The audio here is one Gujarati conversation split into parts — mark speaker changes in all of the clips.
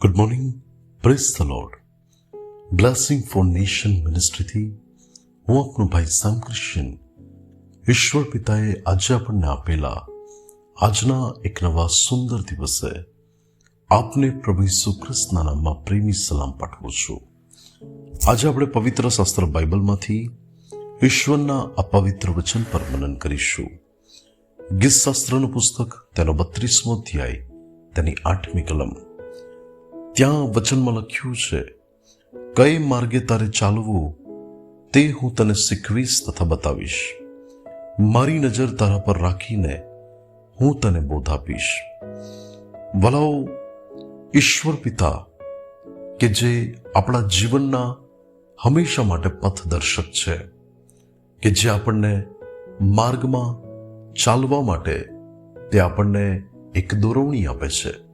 Speaker 1: Good morning praise the lord blessing for nation મિનિસ્ટ્રીથી હું આપનો ભાઈ સામ ક્રિશ્ચિયન ઈશ્વર પિતાએ આજે આપણને આપેલા આજના એક નવા સુંદર દિવસે આપને પ્રભુ ઈસુ ખ્રિસ્તના નામમાં પ્રેમી સલામ પાઠવું છું આજે આપણે પવિત્ર શાસ્ત્ર બાઇબલમાંથી ઈશ્વરના અપવિત્ર વચન પર મનન કરીશું ગીત શાસ્ત્રનું પુસ્તક તેનો બત્રીસમો અધ્યાય તેની આઠમી કલમ ત્યાં વચનમાં લખ્યું છે, કઈ માર્ગે તારે ચાલવું તે હું તને શીખવીશ તથા બતાવીશ. મારી નજર તારા પર રાખીને હું તને બોધ આપીશ. વલાઓ, ઈશ્વર પિતા, કે જે આપણા જીવનના હંમેશા માટે પથદર્શક છે, કે જે આપણને માર્ગમાં ચાલવા માટે તે આપણને એક દોરવણી આપે છે.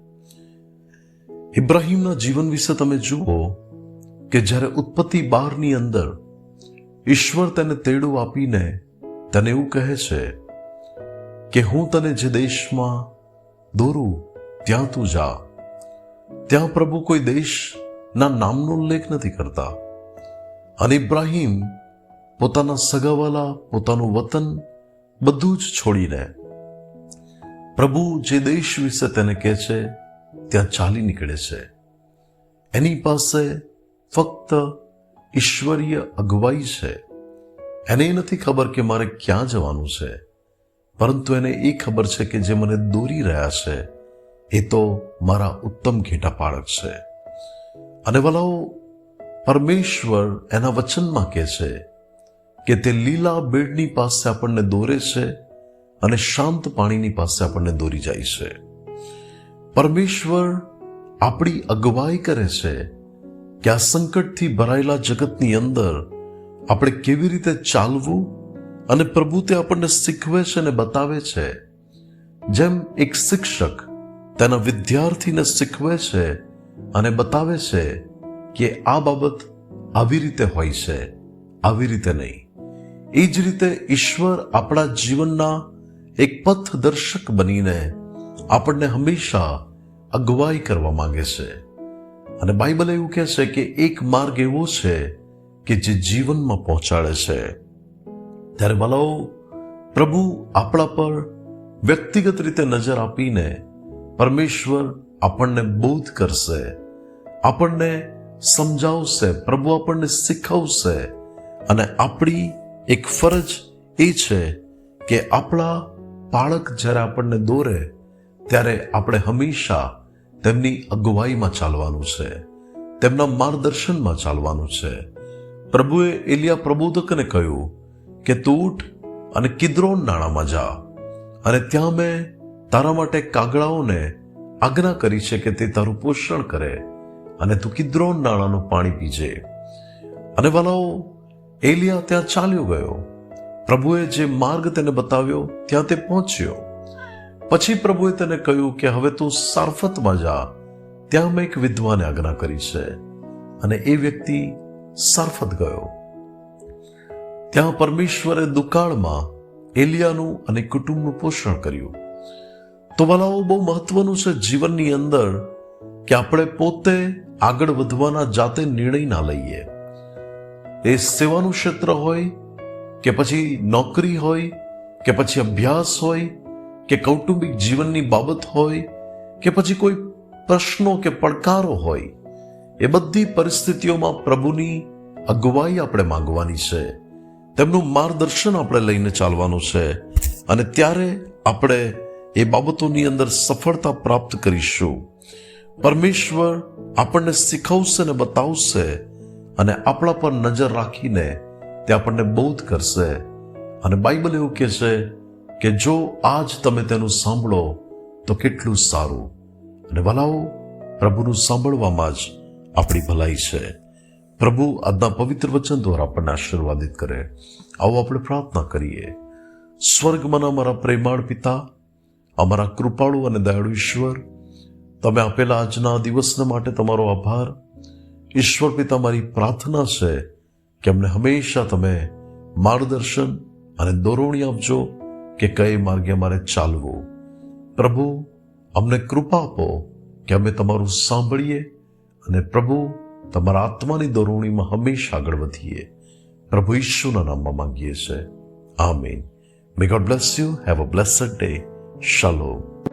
Speaker 1: ઇબ્રાહિમના જીવન વિશે તમે જુઓ કે જ્યારે ઉત્પત્તિ બારની અંદર ઈશ્વર તેને તેડું આપીને તને એવું કહે છે કે હું તને જે દેશમાં દોરું, ત્યાં તું જા. ત્યાં પ્રભુ કોઈ દેશના નામનો ઉલ્લેખ નથી કરતા. અને ઇબ્રાહીમ પોતાના સગાવાલા, પોતાનું વતન બધું જ છોડીને પ્રભુ જે દેશ વિશે તેને કહે છે ત્યાં ચાલી નીકળે છે. એની પાસે ફક્ત ઈશ્વરીય અગવાઈ છે. એને નથી ખબર કે મારે ક્યાં જવાનું છે. પરંતુ એને એ ખબર છે કે જે મને દોરી રહ્યા છે, એ તો મારા ઉત્તમ ઘેટા પાળક છે. અને વલાઓ, પરમેશ્વર એના વચનમાં કહે છે કે તે લીલા બેડની પાસે આપણને દોરે છે અને શાંત પાણીની પાસે આપણને દોરી જાય છે. પરમેશ્વર આપણી અગવાઈ કરે છે કે આ સંકટથી ભરાયેલા જગતની અંદર આપણે કેવી રીતે ચાલવું અને પ્રભુ તે આપણને શીખવે છે અને બતાવે છે. જેમ એક શિક્ષક તેના વિદ્યાર્થીને શીખવે છે અને બતાવે છે કે આ બાબત આવી રીતે હોય છે, આવી રીતે નહીં. એ જ રીતે ઈશ્વર આપણા જીવનના એક પથદર્શક બનીને આપણને હંમેશા અગવાઈ કરવા માંગે છે. અને બાઇબલ એવું કહે છે કે એક માર્ગ એવો છે કે જે જીવનમાં પહોંચાડે છે. ત્યારે ભલાઓ પ્રભુ આપણા પર વ્યક્તિગત રીતે નજર આપીને પરમેશ્વર આપણને બોધ કરશે, આપણને સમજાવશે, પ્રભુ આપણને શીખવશે અને આપણી એક ફરજ એ છે કે આપણા બાળક જ્યારે આપણને દોરે, ત્યારે આપણે હંમેશા તેમની અગવાઈમાં ચાલવાનું છે. તેમના માર્ગદર્શનમાં ચાલવાનું છે. પ્રભુએ એલિયા પ્રબોધકને કહ્યું કે તું ઉઠ અને કિદ્રોન નાણામાં જા અને ત્યાં મેં તારા માટે કાગડાઓને આજ્ઞા કરી છે કે તે તારું પોષણ કરે અને તું કિદ્રોન નાણાનું પાણી પીજે. અને વાલાઓ, એલિયા ત્યાં ચાલ્યો ગયો. પ્રભુએ જે માર્ગ તેને બતાવ્યો, ત્યાં તે પહોંચ્યો. પછી પ્રભુએ તેને કહ્યું કે હવે તું સારફતમાં જા. ત્યાં મેં એક વિદ્વાને આજ્ઞા કરી છે અને એ વ્યક્તિ સારફત ગયો. ત્યાં પરમેશ્વરે દુકાળમાં એલિયાનું અને કુટુંબનું પોષણ કર્યું. તો વાલાઓ, બહુ મહત્વનું છે જીવનની અંદર કે આપણે પોતે આગળ વધવાના જાતે નિર્ણય ના લઈએ. એ સેવાનું ક્ષેત્ર હોય કે પછી નોકરી હોય કે પછી અભ્યાસ હોય કે કૌટુંબિક જીવનની બાબત હોય કે પછી કોઈ પ્રશ્નો કે પડકારો હોય, એ બધી પરિસ્થિતિઓમાં પ્રભુની અગવાઈ આપણે માંગવાની છે. તેમનું માર્ગદર્શન આપણે લઈને ચાલવાનું છે અને ત્યારે આપણે એ બાબતોની અંદર સફળતા પ્રાપ્ત કરીશું. પરમેશ્વર આપણને શીખવશે ને બતાવશે અને આપણા પર નજર રાખીને તે આપણને બૌદ્ધ કરશે. અને બાઇબલ એવું કહે છે કે જો આજ તમે તેનું સાંભળો, તો કેટલું સારું. અને ભલાઓ પ્રભુનું સાંભળવામાં જ આપણી ભલાઈ છે. પ્રભુ આજના પવિત્ર વચન દ્વારા આપણને આશીર્વાદિત કરે. આવો આપણે પ્રાર્થના કરીએ. સ્વર્ગમાં અમારા પ્રેમાળ પિતા, અમારા કૃપાળુ અને દયાળુ ઈશ્વર, તમે આપેલા આજના દિવસને માટે તમારો આભાર. ઈશ્વર પિતા, મારી પ્રાર્થના છે કે અમને હંમેશા તમે માર્ગદર્શન અને દોરવણી આપજો. કે કઈ માર્ગે અમારે ચાલવું? પ્રભુ, અમને કૃપા આપો કે અમે તમારું સાંભળીએ અને પ્રભુ, તમારા આત્માની દોરવણીમાં હંમેશા આગળ વધીએ. પ્રભુ ઈશ્વરના નામમાં માંગીએ છીએ. Amen. May God bless you have a blessed day shalom